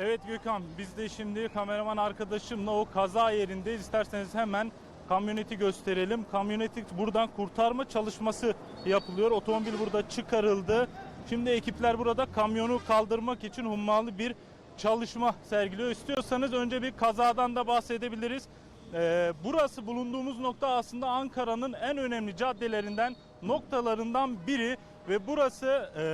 Evet Gökhan, biz de şimdi kameraman arkadaşımla o kaza yerindeyiz. İsterseniz hemen kamyoneti gösterelim. Kamyoneti buradan kurtarma çalışması yapılıyor. Otomobil burada çıkarıldı. Şimdi ekipler burada kamyonu kaldırmak için hummalı bir çalışma sergiliyor. İstiyorsanız önce bir kazadan da bahsedebiliriz. Ee, burası bulunduğumuz nokta aslında Ankara'nın en önemli caddelerinden, noktalarından biri ve burası e,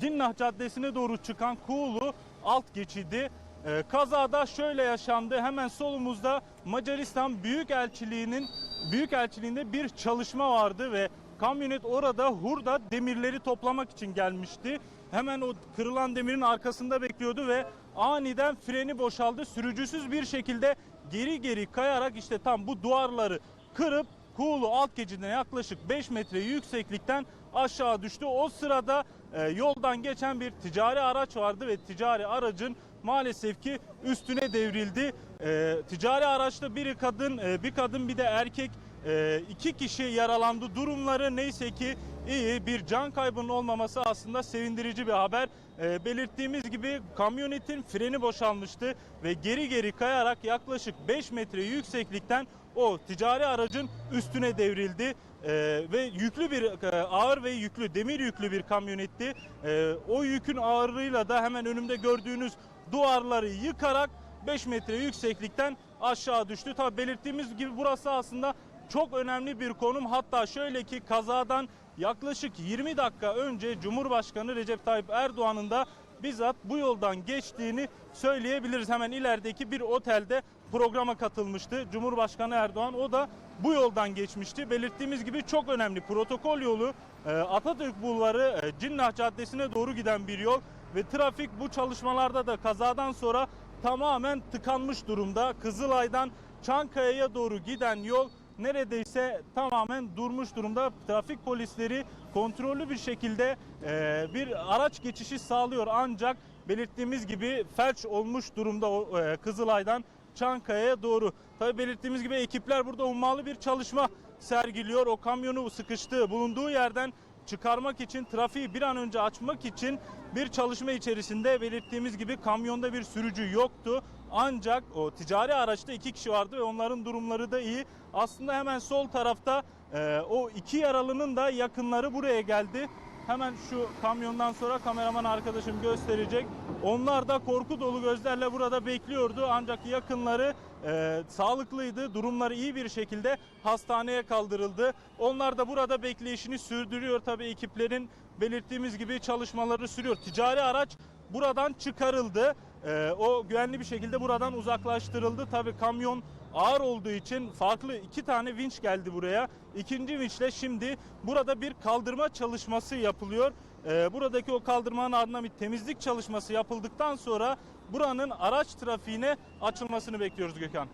Cinnah Caddesi'ne doğru çıkan Kuğulu alt geçidi. Ee, kazada şöyle yaşandı. Hemen solumuzda Macaristan Büyükelçiliği'nin Büyükelçiliğinde bir çalışma vardı ve kamyonet orada hurda demirleri toplamak için gelmişti. Hemen o kırılan demirin arkasında bekliyordu ve aniden freni boşaldı. Sürücüsüz bir şekilde geri geri kayarak işte tam bu duvarları kırıp Kuğulu alt geçidine yaklaşık 5 metre yükseklikten aşağı düştü. O sırada e, yoldan geçen bir ticari araç vardı ve ticari aracın maalesef ki üstüne devrildi. E, ticari araçta biri kadın, e, bir kadın bir de erkek e, iki kişi yaralandı. Durumları neyse ki iyi. Bir can kaybının olmaması aslında sevindirici bir haber. E, belirttiğimiz gibi kamyonetin freni boşalmıştı ve geri geri kayarak yaklaşık 5 metre yükseklikten o ticari aracın üstüne devrildi Ee, ve yüklü bir e, ağır ve yüklü demir yüklü bir kamyonetti. Ee, o yükün ağırlığıyla da hemen önümde gördüğünüz duvarları yıkarak 5 metre yükseklikten aşağı düştü. Tabi belirttiğimiz gibi burası aslında çok önemli bir konum. Hatta şöyle ki kazadan yaklaşık 20 dakika önce Cumhurbaşkanı Recep Tayyip Erdoğan'ın da bizzat bu yoldan geçtiğini söyleyebiliriz. Hemen ilerideki bir otelde programa katılmıştı Cumhurbaşkanı Erdoğan. O da bu yoldan geçmişti. Belirttiğimiz gibi çok önemli protokol yolu e, Atatürk Bulvarı e, Cinnah Caddesi'ne doğru giden bir yol ve trafik bu çalışmalarda da kazadan sonra tamamen tıkanmış durumda. Kızılay'dan Çankaya'ya doğru giden yol neredeyse tamamen durmuş durumda. Trafik polisleri kontrollü bir şekilde e, bir araç geçişi sağlıyor ancak belirttiğimiz gibi felç olmuş durumda e, Kızılay'dan Çankaya'ya doğru. Tabi belirttiğimiz gibi ekipler burada ummalı bir çalışma sergiliyor. O kamyonu sıkıştığı bulunduğu yerden çıkarmak için trafiği bir an önce açmak için bir çalışma içerisinde belirttiğimiz gibi kamyonda bir sürücü yoktu. Ancak o ticari araçta iki kişi vardı ve onların durumları da iyi. Aslında hemen sol tarafta e, o iki yaralının da yakınları buraya geldi. Hemen şu kamyondan sonra kameraman arkadaşım gösterecek. Onlar da korku dolu gözlerle burada bekliyordu. Ancak yakınları e, sağlıklıydı. Durumları iyi bir şekilde hastaneye kaldırıldı. Onlar da burada bekleyişini sürdürüyor. Tabii ekiplerin belirttiğimiz gibi çalışmaları sürüyor. Ticari araç buradan çıkarıldı. E, o güvenli bir şekilde buradan uzaklaştırıldı. Tabii kamyon ağır olduğu için farklı iki tane vinç geldi buraya. İkinci vinçle şimdi burada bir kaldırma çalışması yapılıyor. Ee, buradaki o kaldırmanın ardından bir temizlik çalışması yapıldıktan sonra buranın araç trafiğine açılmasını bekliyoruz Gökhan.